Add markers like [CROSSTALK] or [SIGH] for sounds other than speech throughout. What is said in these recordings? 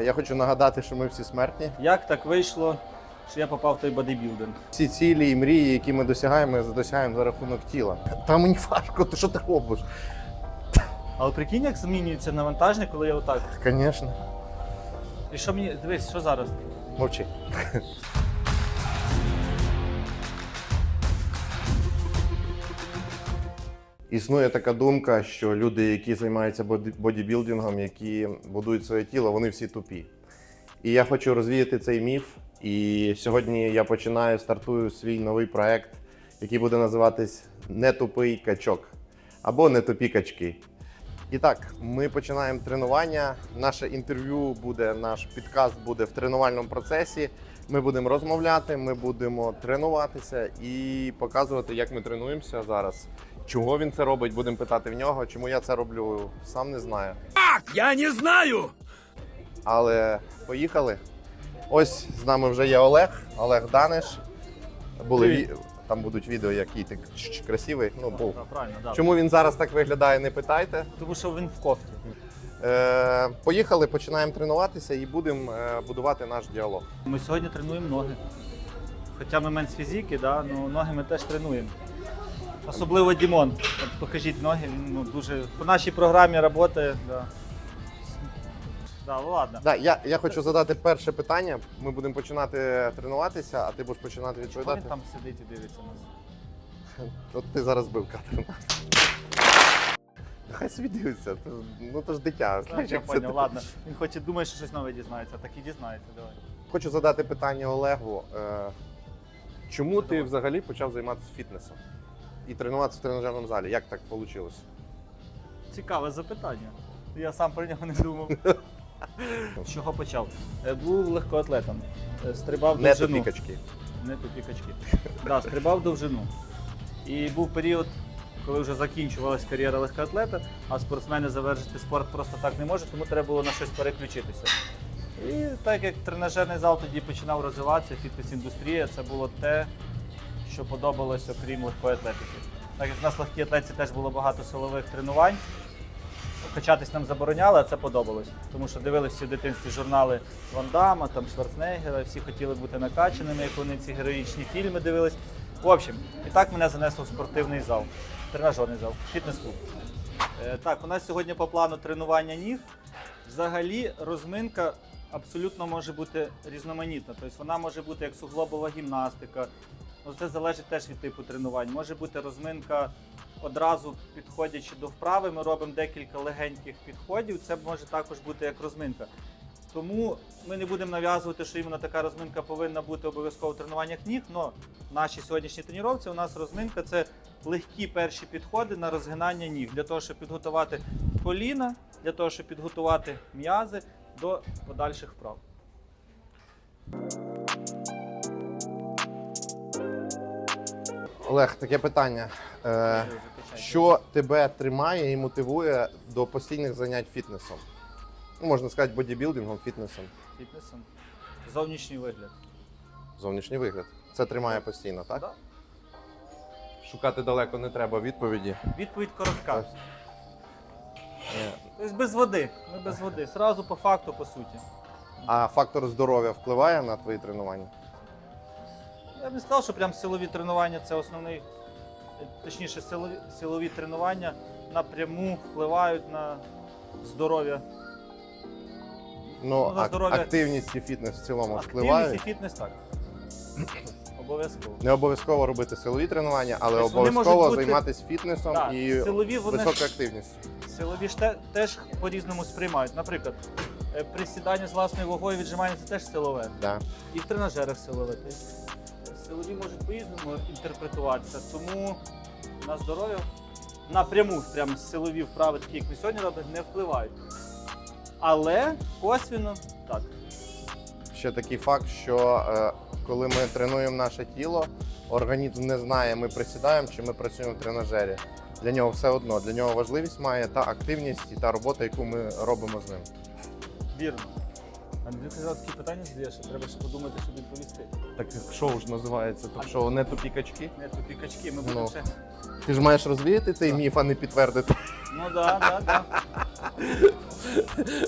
Я хочу нагадати, що ми всі смертні. Як так вийшло, що я попав в той бодибілдинг? Всі цілі і мрії, які ми досягаємо, ми досягаємо за рахунок тіла. Та мені важко, ти що ти робиш? Але прикинь, як змінюється навантаження, коли я отак. Звісно. І що мені. Дивись, що зараз? Мовчи. [LAUGHS] Існує така думка, що люди, які займаються бодібілдингом, які будують своє тіло, вони всі тупі. І я хочу розвіяти цей міф. І сьогодні я починаю стартую свій новий проект, який буде називатись Не тупий качок або Не тупі качки. І так, ми починаємо тренування. Наше інтерв'ю буде, наш підкаст буде в тренувальному процесі. Ми будемо розмовляти, ми будемо тренуватися і показувати, як ми тренуємося зараз. Чого він це робить, будемо питати в нього. Чому я це роблю, сам не знаю. Я не знаю! Але поїхали. Ось з нами вже є Олег, Олег Даниш. Були ві- там будуть відео, який ти красивий. Ну, був. Правильно, да. Чому він зараз так виглядає, не питайте. Тому що він в кофті. Е, поїхали, починаємо тренуватися і будемо е, будувати наш діалог. Ми сьогодні тренуємо ноги. Хоча ми менш фізики, да, ну, ноги ми теж тренуємо. Особливо Дімон. От покажіть ноги, ну, дуже. По нашій програмі працює. Да. Да, ну ладно. Да, я, я хочу задати перше питання. Ми будемо починати тренуватися, а ти будеш починати Чого відповідати. він там сидить і дивиться нас? От ти зараз бив кадр. Хай собі дивиться. це- Ну то ж дитя. Так, знаєш, я як це поняв, ладно. Він хоче думає, що щось нове дізнається, так і дізнається, давай. Хочу задати питання Олегу. Е, чому ти взагалі почав займатися фітнесом і тренуватися в тренажерному залі? Як так вийшло? Цікаве запитання. Я сам про нього не думав. [LAUGHS] З чого почав? Е, Був легкоатлетом. Е, Стрибав Не довжину. тобі качки. Не тупі качки. Да, стрибав довжину. І був період, коли вже закінчувалась кар'єра легкоатлета, а спортсмени завершити спорт просто так не можуть, тому треба було на щось переключитися. І так як тренажерний зал тоді починав розвиватися, фітнес-індустрія, це було те, що подобалося окрім легкої атлетики. Так як в нас в легкій атлетиці теж було багато силових тренувань, качатись нам забороняли, а це подобалось. Тому що дивилися всі в дитинстві журнали Ван Дамма, там Шварценеггера, всі хотіли бути накачаними, як вони ці героїчні фільми дивились. В общем, і так мене занесло в спортивний зал, тренажерний зал, фітнес-клуб. Е, так, у нас сьогодні по плану тренування ніг. Взагалі розминка абсолютно може бути різноманітна. Тобто вона може бути як суглобова гімнастика. Ну, це залежить теж від типу тренувань. Може бути розминка одразу підходячи до вправи. Ми робимо декілька легеньких підходів. Це може також бути як розминка. Тому ми не будемо нав'язувати, що іменно така розминка повинна бути обов'язково в тренуваннях ніг. але наші сьогоднішні тренування у нас розминка це легкі перші підходи на розгинання ніг для того, щоб підготувати коліна, для того, щоб підготувати м'язи до подальших вправ. Олег, таке питання. Е, що тебе тримає і мотивує до постійних занять фітнесом? Ну, можна сказати, бодібілдингом, фітнесом, Фітнесом. Зовнішній вигляд. зовнішній вигляд. Це тримає постійно, так? Да. Шукати далеко не треба відповіді. Відповідь коротка. Е, Тобто без води. Ми без води. Сразу по факту, по суті. А фактор здоров'я впливає на твої тренування? Я б не сказав, що прям силові тренування це основний, точніше, силові, силові тренування напряму впливають на здоров'я. Ну, Ну, здоров'я. активність і фітнес в цілому Активність і впливають. фітнес так. [CLEARS THROAT] Обов'язково. Не обов'язково робити силові тренування, але Тобто вони обов'язково можуть бути- займатися фітнесом Так, і силові вони ж- висока активність. Силові ж те, теж по-різному сприймають. Наприклад, е, присідання з власною вагою віджимання це теж силове. Да. І в тренажерах силове. Тобто Силові можуть по-різному інтерпретуватися. Тому на здоров'я напряму прям силові вправи, такі як ми сьогодні робимо, не впливають. Але косвіно так. Ще такий факт, що е, коли ми тренуємо наше тіло, організм не знає, ми присідаємо чи ми працюємо в тренажері. Для нього все одно. Для нього важливість має та активність і та робота, яку ми робимо з ним. Вірно. Андрій казав такі питання задаєш, що треба ще подумати, щоб відповісти. Так шоу ж називається ток-шоу не тупі качки. Не тупі качки, ми Ну. будемо ще. Ти ж маєш розвіяти цей міф, а не підтвердити. Ну так, так, так.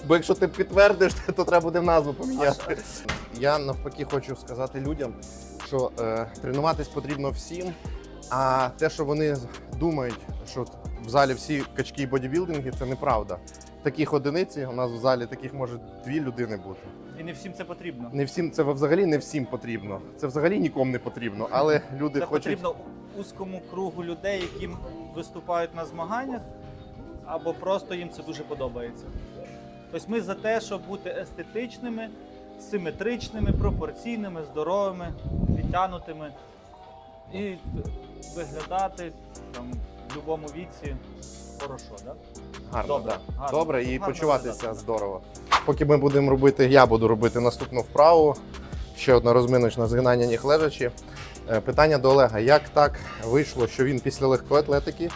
Бо якщо ти підтвердиш, [LAUGHS] то треба буде назву поміняти. Я навпаки хочу сказати людям, що е, тренуватись потрібно всім. А те, що вони думають, що в залі всі качки і бодібілдинги, це неправда. Таких одиниці у нас в залі таких може дві людини бути. І не всім це потрібно. Не всім це взагалі не всім потрібно. Це взагалі нікому не потрібно. Але люди Це хочуть. потрібно узкому кругу людей, які виступають на змаганнях, або просто їм це дуже подобається. Тобто ми за те, щоб бути естетичними, симетричними, пропорційними, здоровими, підтягнутими і виглядати там, в будь-якому віці хорошо. Да? Гарно, Добре, да. гарно. Добре і Гарно почуватися виглядати. здорово. Поки ми будемо робити, я буду робити наступну вправу. Ще одна розминочна згинання ніг лежачі. Е, Питання до Олега: як так вийшло, що він після легкої атлетики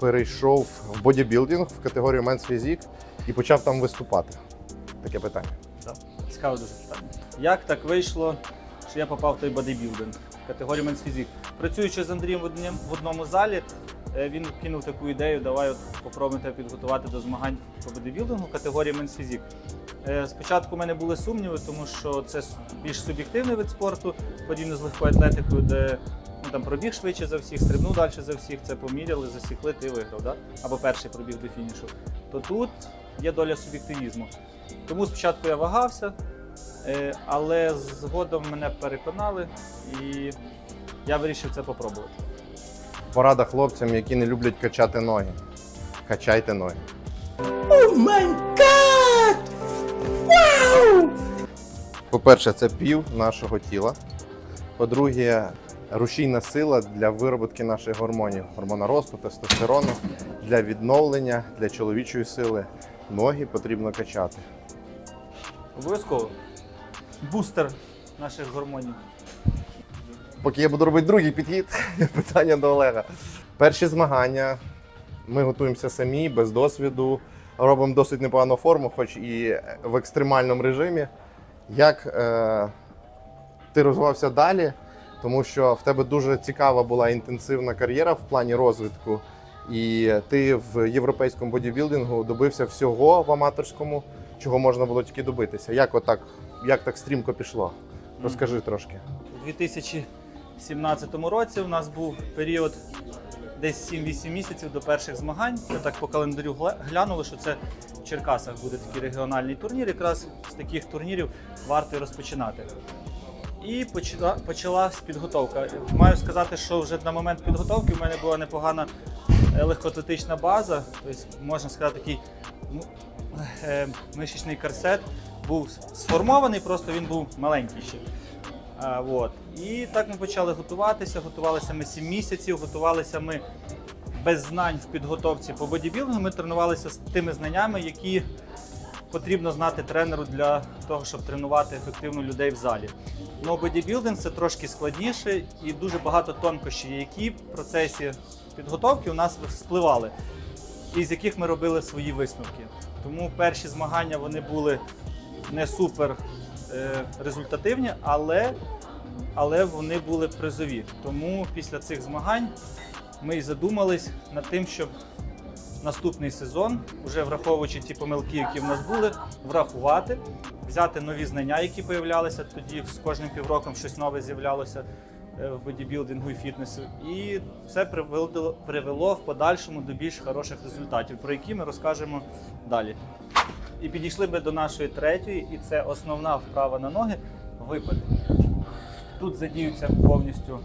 перейшов в бодібілдинг в категорію Men's Physique і почав там виступати? Таке питання. Так, Цікаве дуже питання. Як так вийшло, що я попав в той бодибілдинг категорію Physique? Працюючи з Андрієм в одному залі, е, він кинув таку ідею, давай от попробуємо підготувати до змагань по бодибілдингу категорії Physique. Е, Спочатку в мене були сумніви, тому що це більш суб'єктивний вид спорту, подібно з легкою атлетикою, де ну, там пробіг швидше за всіх, стрибнув далі за всіх, це поміряли, засікли, ти виграв, да? або перший пробіг до фінішу. То тут є доля суб'єктивізму. Тому спочатку я вагався, е, але згодом мене переконали і я вирішив це попробувати. Порада хлопцям, які не люблять качати ноги. Качайте ноги. По-перше, це пів нашого тіла. По-друге, рушійна сила для вироботки наших гормонів, гормона росту, тестостерону, для відновлення, для чоловічої сили. Ноги потрібно качати. Обов'язково. Бустер наших гормонів. Поки я буду робити другий підхід, [LAUGHS] питання до Олега. Перші змагання. Ми готуємося самі, без досвіду, робимо досить непогану форму, хоч і в екстремальному режимі. Як е, ти розвивався далі? Тому що в тебе дуже цікава була інтенсивна кар'єра в плані розвитку, і ти в європейському бодібілдингу добився всього в аматорському, чого можна було тільки добитися. Як отак, як так стрімко пішло? Розкажи трошки. У 2017 році у нас був період десь 7-8 місяців до перших змагань. Я так по календарю глянули, що це в Черкасах буде такий регіональний турнір. Якраз з таких турнірів варто і розпочинати. І почала, почалась підготовка. Маю сказати, що вже на момент підготовки в мене була непогана легкоатлетична база. Тобто, можна сказати, такий ну, е, мишечний корсет був сформований, просто він був маленький ще. А, от. І так ми почали готуватися. Готувалися ми 7 місяців, готувалися ми без знань в підготовці по бодібілдингу. Ми тренувалися з тими знаннями, які потрібно знати тренеру для того, щоб тренувати ефективно людей в залі. Ну, бодібілдинг це трошки складніше і дуже багато тонкощів, які в процесі підготовки у нас спливали, і з яких ми робили свої висновки. Тому перші змагання вони були не супер е, результативні, але, але вони були призові. Тому після цих змагань ми і задумались над тим, щоб наступний сезон, вже враховуючи ті помилки, які в нас були, врахувати, взяти нові знання, які появлялися тоді з кожним півроком щось нове з'являлося е, в бодібілдингу і фітнесу. І це привело, привело в подальшому до більш хороших результатів, про які ми розкажемо далі. І підійшли ми до нашої третьої, і це основна вправа на ноги випади. Тут задіються повністю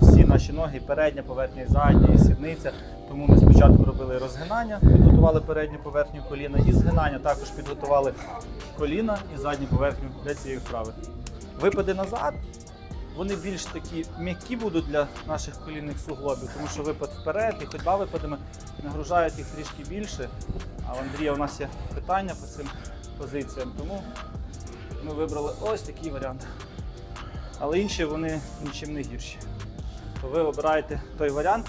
всі наші ноги, передня, поверхня, задня, і сідниця. Тому ми спочатку робили розгинання, підготували передню поверхню коліна і згинання. Також підготували коліна і задню поверхню для цієї вправи. Випади назад. Вони більш такі м'які будуть для наших колінних суглобів, тому що випад вперед і ходьба випадами нагружають їх трішки більше. А в Андрія у нас є питання по цим позиціям, тому ми вибрали ось такий варіант. Але інші вони нічим не гірші. То ви обираєте той варіант,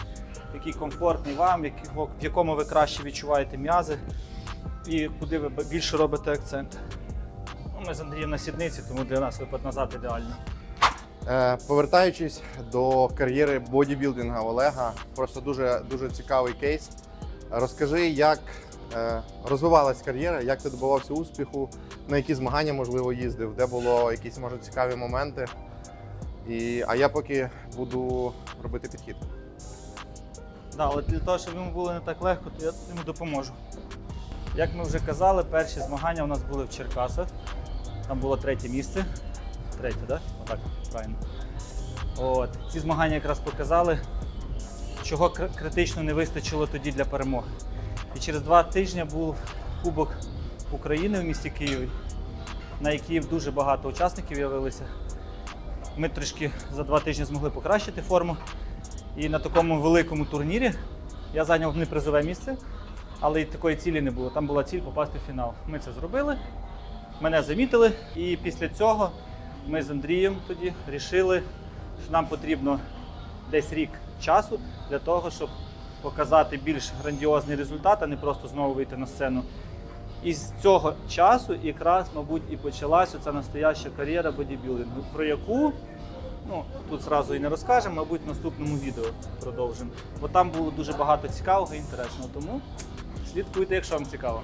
який комфортний вам, в якому ви краще відчуваєте м'язи і куди ви більше робите акцент. Ну, ми з Андрієм на сідниці, тому для нас випад назад ідеальний. Е, Повертаючись до кар'єри бодібілдинга Олега, просто дуже, дуже цікавий кейс. Розкажи, як е, розвивалась кар'єра, як ти добивався успіху, на які змагання можливо їздив, де було якісь може цікаві моменти. І, а я поки буду робити підхід. Да, але для того, щоб йому було не так легко, то я йому допоможу. Як ми вже казали, перші змагання у нас були в Черкасах. Там було третє місце. Третє. Да? Отак, правильно. От. Ці змагання якраз показали, чого критично не вистачило тоді для перемоги. І через два тижні був Кубок України в місті Києві, на який дуже багато учасників з'явилися. Ми трішки за два тижні змогли покращити форму. І на такому великому турнірі я зайняв не призове місце, але й такої цілі не було. Там була ціль попасти в фінал. Ми це зробили, мене замітили, і після цього ми з Андрієм тоді вирішили, що нам потрібно десь рік часу для того, щоб показати більш грандіозний результат, а не просто знову вийти на сцену. І з цього часу якраз, мабуть, і почалася ця настояща кар'єра бодібілдингу, про яку Ну, тут зразу і не розкажемо, мабуть, в наступному відео продовжимо. Бо там було дуже багато цікавого і інтересного. Тому слідкуйте, якщо вам цікаво.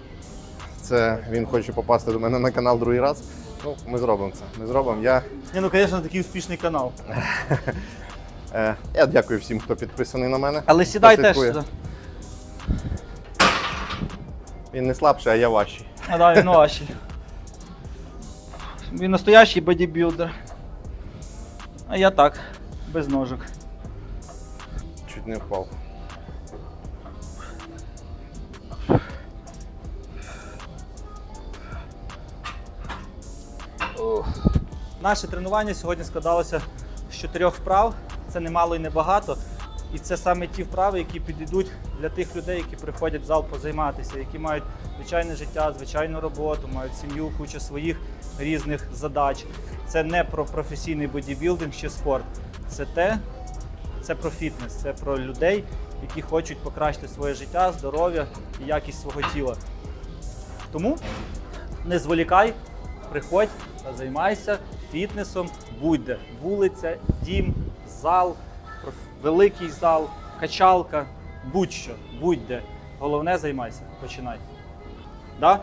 Це він хоче попасти до мене на канал другий раз. Ну, ми зробимо це. Ми зробимо. Я, Ні, ну, звісно, такий успішний канал. [LAUGHS] е, я дякую всім, хто підписаний на мене. Але сідай теж. Він не слабший, а я важчий. А да, він ваші. Він настоящий бодібілдер. А я так, без ножок. Чуть не впав. Наше тренування сьогодні складалося з чотирьох вправ. Це не мало і не багато. І це саме ті вправи, які підійдуть для тих людей, які приходять в зал позайматися, які мають звичайне життя, звичайну роботу, мають сім'ю, кучу своїх різних задач. Це не про професійний бодібілдинг чи спорт. Це те, це про фітнес, це про людей, які хочуть покращити своє життя, здоров'я і якість свого тіла. Тому не зволікай, приходь та займайся фітнесом, будь-де. Вулиця, дім, зал, великий зал, качалка, будь-що, будь-де. Головне займайся, починай. Да?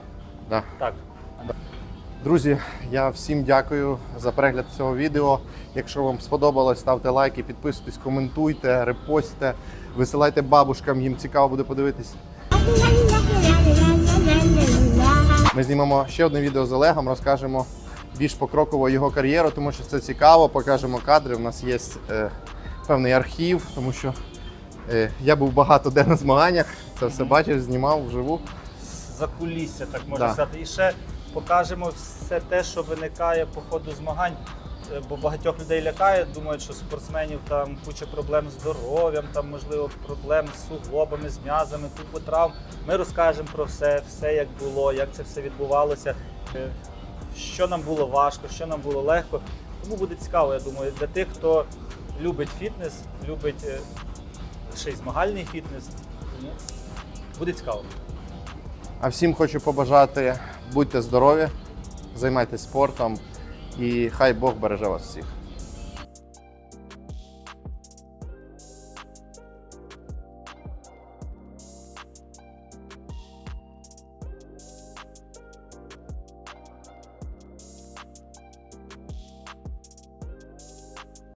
Да. Так. Друзі, я всім дякую за перегляд цього відео. Якщо вам сподобалось, ставте лайки, підписуйтесь, коментуйте, репостьте, висилайте бабушкам, їм цікаво буде подивитись. Ми знімемо ще одне відео з Олегом, розкажемо більш покроково його кар'єру, тому що це цікаво, покажемо кадри. У нас є е, певний архів, тому що я був багато де на змаганнях, це все бачив, знімав вживу. За кулісся, так можна Да. сказати. І ще покажемо все те, що виникає по ходу змагань. Е, Бо багатьох людей лякає, думають, що спортсменів там куча проблем з здоров'ям, там можливо проблем з суглобами, з м'язами, купу травм. Ми розкажемо про все, все як було, як це все відбувалося, е, що нам було важко, що нам було легко. Тому буде цікаво, я думаю, для тих, хто любить фітнес, любить е, ще й змагальний фітнес. Буде цікаво. А всім хочу побажати, будьте здорові, займайтесь спортом і хай Бог береже вас всіх.